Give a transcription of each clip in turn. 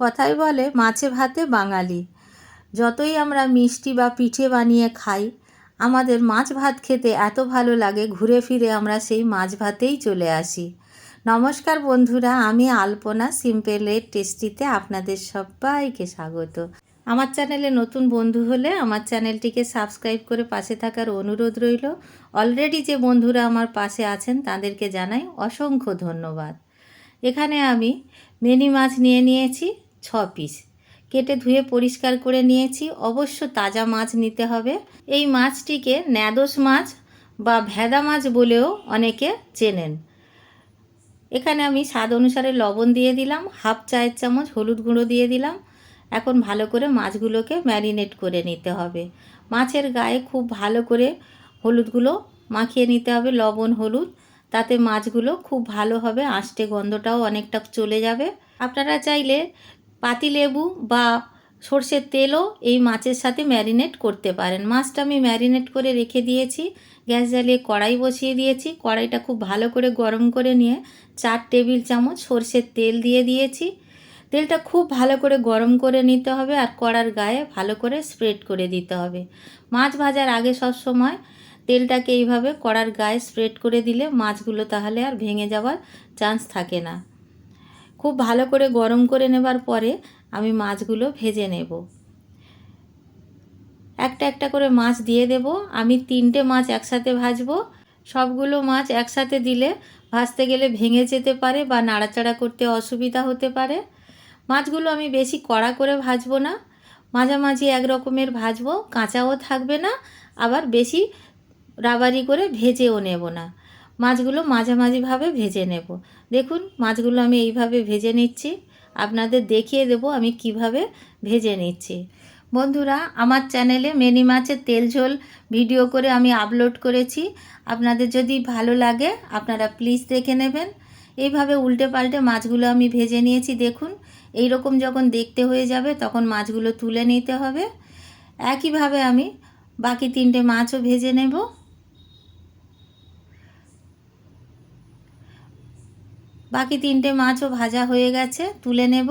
কথাই বলে মাছে ভাতে বাঙালি। যতই আমরা মিষ্টি বা পিঠে বানিয়ে খাই, আমাদের মাছ ভাত খেতে এত ভালো লাগে, ঘুরে ফিরে আমরা সেই মাছ ভাতেই চলে আসি। নমস্কার বন্ধুরা, আমি আলপনা, সিম্পলের টেস্টিতে আপনাদের সবাইকে স্বাগত। আমার চ্যানেলে নতুন বন্ধু হলে আমার চ্যানেলটিকে সাবস্ক্রাইব করে পাশে থাকার অনুরোধ রইল। অলরেডি যে বন্ধুরা আমার পাশে আছেন, তাদেরকে জানাই অসংখ্য ধন্যবাদ। এখানে আমি মিনি মাছ নিয়ে নিয়েছি। ছ পিস কেটে ধুয়ে পরিষ্কার করে নিয়েছি। অবশ্য তাজা মাছ নিতে হবে। এই মাছটিকে ন্যাদোস মাছ বা ভেদা মাছ বলেও অনেকে চেনেন। এখানে আমি স্বাদ অনুসারে লবণ দিয়ে দিলাম, হাফ চায়ের চামচ হলুদ গুঁড়ো দিয়ে দিলাম। এখন ভালো করে মাছগুলোকে ম্যারিনেট করে নিতে হবে। মাছের গায়ে খুব ভালো করে হলুদগুলো মাখিয়ে নিতে হবে, লবণ, হলুদ। তাতে মাছগুলো খুব ভালো হবে, আষ্টে গন্ধটাও অনেকটা চলে যাবে। আপনারা চাইলে পাতিলেবু বা সর্ষের তেলও এই মাছের সাথে ম্যারিনেট করতে পারেন। মাছটা আমি ম্যারিনেট করে রেখে দিয়েছি, গ্যাস জ্বালিয়ে কড়াই বসিয়ে দিয়েছি। কড়াইটা খুব ভালো করে গরম করে নিয়ে চার টেবিল চামচ সর্ষের তেল দিয়ে দিয়েছি। তেলটা খুব ভালো করে গরম করে নিতে হবে আর কড়ার গায়ে ভালো করে স্প্রেড করে দিতে হবে। মাছ ভাজার আগে সব সময় তেলটাকে এইভাবে কড়ার গায়ে স্প্রেড করে দিলে মাছগুলো তাহলে আর ভেঙে যাওয়ার চান্স থাকে না। খুব ভালো করে গরম করে নেবার পরে আমি মাছগুলো ভেজে নেব। একটা একটা করে মাছ দিয়ে দেব। আমি তিনটে মাছ একসাথে ভাজবো। সবগুলো মাছ একসাথে দিলে ভাজতে গেলে ভেঙে যেতে পারে বা নাড়াচাড়া করতে অসুবিধা হতে পারে। মাছগুলো আমি বেশি কড়া করে ভাজবো না। মাঝামাঝি এক রকমের ভাজবো, কাঁচাও থাকবে না, আবার বেশি রাবারি করে ভেজেও নেব না। মাছগুলো মাঝামাঝিভাবে ভেজে নেব। দেখুন, মাছগুলো আমি এইভাবে ভেজে নিচ্ছি। আপনাদের দেখিয়ে দেব আমি কীভাবে ভেজে নিচ্ছি। বন্ধুরা, আমার চ্যানেলে মেনি মাছের তেল ঝোল ভিডিও করে আমি আপলোড করেছি। আপনাদের যদি ভালো লাগে, আপনারা প্লিজ দেখে নেবেন। এইভাবে উল্টে পাল্টে মাছগুলো আমি ভেজে নিয়েছি, দেখুন। এই রকম যখন দেখতে হয়ে যাবে, তখন মাছগুলো তুলে নিতে হবে। একইভাবে আমি বাকি তিনটে মাছও ভেজে নেব। বাকি তিনটে মাছও ভাজা হয়ে গেছে, তুলে নেব।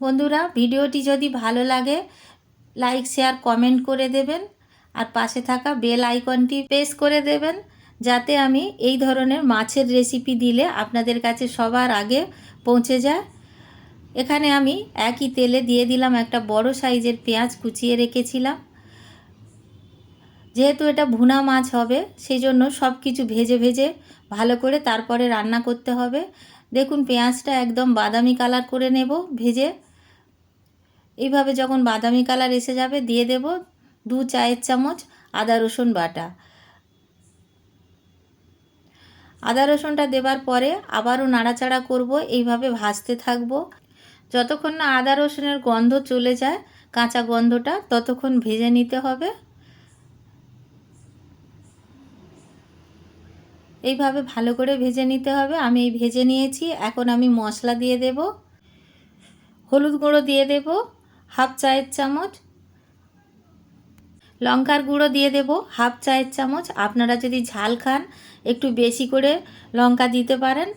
বন্ধুরা, ভিডিওটি যদি ভালো লাগে, লাইক, শেয়ার, কমেন্ট করে দেবেন, আর পাশে থাকা বেল আইকনটি প্রেস করে দেবেন, যাতে আমি এই ধরনের মাছের রেসিপি দিলে আপনাদের কাছে সবার আগে পৌঁছে যায়। এখানে আমি একই তেলে দিয়ে দিলাম একটা বড় সাইজের পেঁয়াজ কুচিয়ে রেখেছিলাম। যেহেতু এটা ভুনা মাছ হবে সেই জন্য সব কিছু ভেজে ভেজে ভালো করে তারপরে রান্না করতে হবে। দেখুন, পেঁয়াজটা একদম বাদামি কালার করে নেব ভেজে। এইভাবে যখন বাদামি কালার এসে যাবে, দিয়ে দেব দু চায়ের চামচ আদা রসুন বাটা। আদা রসুনটা দেবার পরে আবারও নাড়াচাড়া করব, এইভাবে ভাজতে থাকব। যতক্ষণ না আদা রসুনের গন্ধ চলে যায়, কাঁচা গন্ধটা, ততক্ষণ ভেজে নিতে হবে। এইভাবে ভালো করে ভেজে নিতে হবে। আমি এই ভেজে নিয়েছি। এখন আমি মশলা দিয়ে দেব। হলুদ গুঁড়ো দিয়ে দেব। হাফ চায়ের চামচ। লঙ্কার গুঁড়ো দিয়ে দেব। হাফ চায়ের চামচ। আপনারা যদি ঝাল খান, একটু বেশি করে লঙ্কা দিতে পারেন।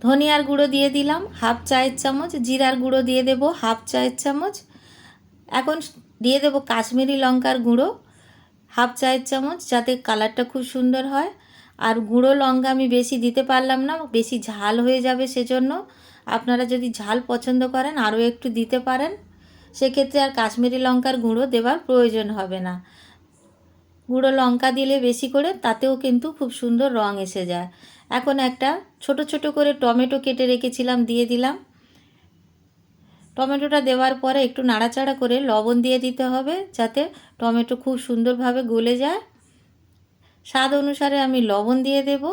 ধনিয়ার গুঁড়ো দিয়ে দিলাম। হাফ চায়ের চামচ। জিরার গুঁড়ো দিয়ে দেব। হাফ চায়ের চামচ। এখন দিয়ে দেব কাশ্মীরি লঙ্কার গুঁড়ো। হাফ চায়ের চামচ, যাতে কালারটা খুব সুন্দর হয়। আর গুঁড়ো লঙ্কা আমি বেশি দিতে পারলাম না, বেশি ঝাল হয়ে যাবে সেজন্য। আপনারা যদি ঝাল পছন্দ করেন, আরও একটু দিতে পারেন। সেক্ষেত্রে আর কাশ্মীরি লঙ্কার গুঁড়ো দেওয়ার প্রয়োজন হবে না। গুঁড়ো লঙ্কা দিলে বেশি করে, তাতেও কিন্তু খুব সুন্দর রং এসে যায়। এখন একটা ছোট ছোট করে টমেটো কেটে রেখেছিলাম, দিয়ে দিলাম। টমেটোটা দেওয়ার পরে একটু নাড়াচাড়া করে লবণ দিয়ে দিতে হবে, যাতে টমেটো খুব সুন্দরভাবে গলে যায়। স্বাদ অনুসারে আমি লবণ দিয়ে দেব।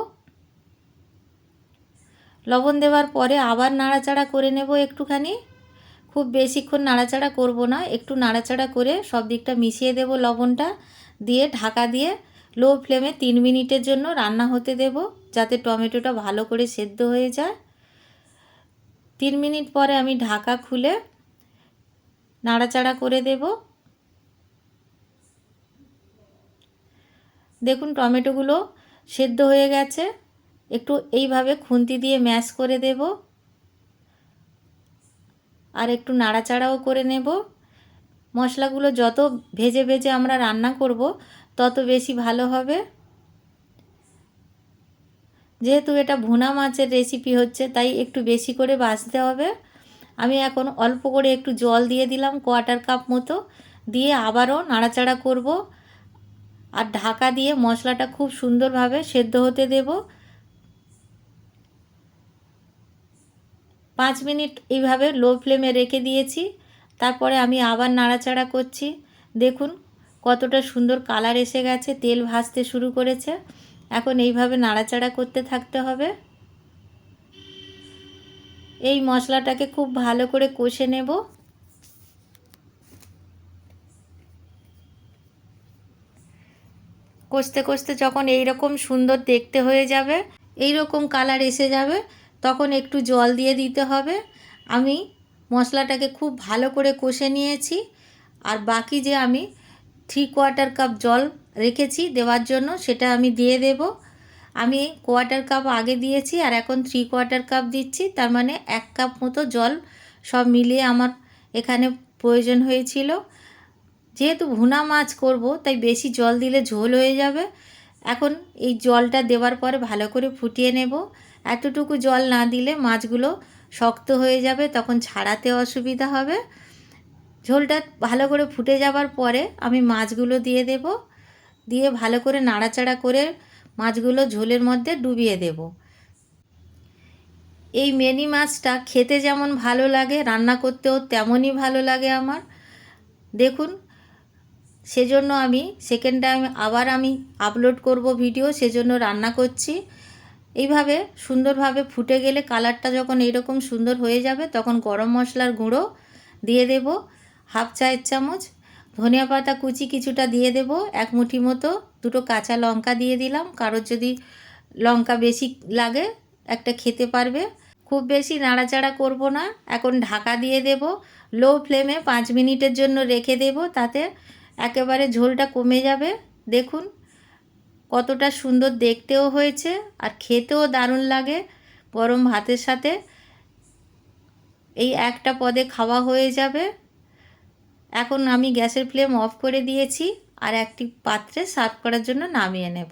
লবণ দেওয়ার পরে আবার নাড়াচাড়া করে নেব একটুখানি। খুব বেশিক্ষণ নাড়াচাড়া করব না, একটু নাড়াচাড়া করে সব দিকটা মিশিয়ে দেব লবণটা। দিয়ে ঢাকা দিয়ে লো ফ্লেমে তিন মিনিটের জন্য রান্না হতে দেব, যাতে টমেটোটা ভালো করে সেদ্ধ হয়ে যায়। তিন মিনিট পরে আমি ঢাকা খুলে নাড়াচাড়া করে দেব। দেখুন, টমেটোগুলো সেদ্ধ হয়ে গেছে। একটু এইভাবে খুন্তি দিয়ে ম্যাশ করে দেব। আর একটু নাড়াচাড়াও করে নেব। মশলাগুলো যত ভেজে ভেজে আমরা রান্না করব, তত বেশি ভালো হবে। যেহেতু এটা ভুনা মাছের রেসিপি হচ্ছে, তাই একটু বেশি করে বাছতে হবে। আমি এখন অল্প করে একটু জল দিয়ে দিলাম কোয়াটার কাপ মতো। দিয়ে আবারও নাড়াচাড়া করব। আর ঢাকা দিয়ে মশলাটা খুব সুন্দরভাবে সেদ্ধ হতে দেব। পাঁচ মিনিট এইভাবে লো ফ্লেমে রেখে দিয়েছি। তারপরে আমি আবার নাড়াচাড়া করছি। দেখুন কতটা সুন্দর কালার এসে গেছে, তেল ভাজতে শুরু করেছে। এখন এইভাবে নাড়াচাড়া করতে থাকতে হবে। এই মশলাটাকে খুব ভালো করে কষে নেব। কষতে কষতে যখন এই রকম সুন্দর দেখতে হয়ে যাবে এই রকম কালার এসে যাবে, তখন একটু জল দিয়ে দিতে হবে। আমি মশলাটাকে খুব ভালো করে কষে নিয়েছি। আর বাকি যে আমি থ্রি কোয়ার্টার কাপ জল রেখেছি দেওয়ার জন্য, সেটা আমি দিয়ে দেব। আমি কোয়ার্টার কাপ আগে দিয়েছি আর এখন থ্রি কোয়ার্টার কাপ দিচ্ছি। তার মানে এক কাপ মতো জল সব মিলিয়ে আমার এখানে প্রয়োজন হয়েছিল। যেহেতু ভুনা মাছ করব, তাই বেশি জল দিলে ঝোল হয়ে যাবে। এখন এই জলটা দেওয়ার পরে ভালো করে ফুটিয়ে নেব। এতটুকু জল না দিলে মাছগুলো শক্ত হয়ে যাবে, তখন ছাড়াতে অসুবিধা হবে। ঝোলটা ভালো করে ফুটে যাবার পরে আমি মাছগুলো দিয়ে দেব। দিয়ে ভালো করে নাড়াচাড়া করে মাছগুলো ঝোলের মধ্যে ডুবিয়ে দেব। এই মেনি মাছটা খেতে যেমন ভালো লাগে, রান্না করতেও তেমনই ভালো লাগে আমার। দেখুন সেজন্য আমি সেকেন্ড টাইম আবার আমি আপলোড করব ভিডিও সেজন্য রান্না করছি। এইভাবে সুন্দরভাবে ফুটে গেলে কালারটা যখন এরকম সুন্দর হয়ে যাবে, তখন গরম মশলার গুঁড়ো দিয়ে দেব, হাফ চায়ের চামচ, ধনিয়া পাতা কুচি কিছুটা দিয়ে দেব, এক মুঠি মতো, দুটো কাঁচা লঙ্কা দিয়ে দিলাম। কারোর যদি লঙ্কা বেশি লাগে, একটা খেতে পারবে। খুব বেশি নাড়াচাড়া করব না। এখন ঢাকা দিয়ে দেব লো ফ্লেমে পাঁচ মিনিটের জন্য রেখে দেব, তাতে একেবারে ঝোলটা কমে যাবে। দেখুন, কতটা সুন্দর দেখতেও হয়েছে আর খেতেও দারুণ লাগে গরম ভাতের সাথে। এই একটা পদে খাওয়া হয়ে যাবে। এখন আমি গ্যাসের ফ্লেম অফ করে দিয়েছি আর একটি পাত্রে সার্ভ করার জন্য নামিয়ে নেব।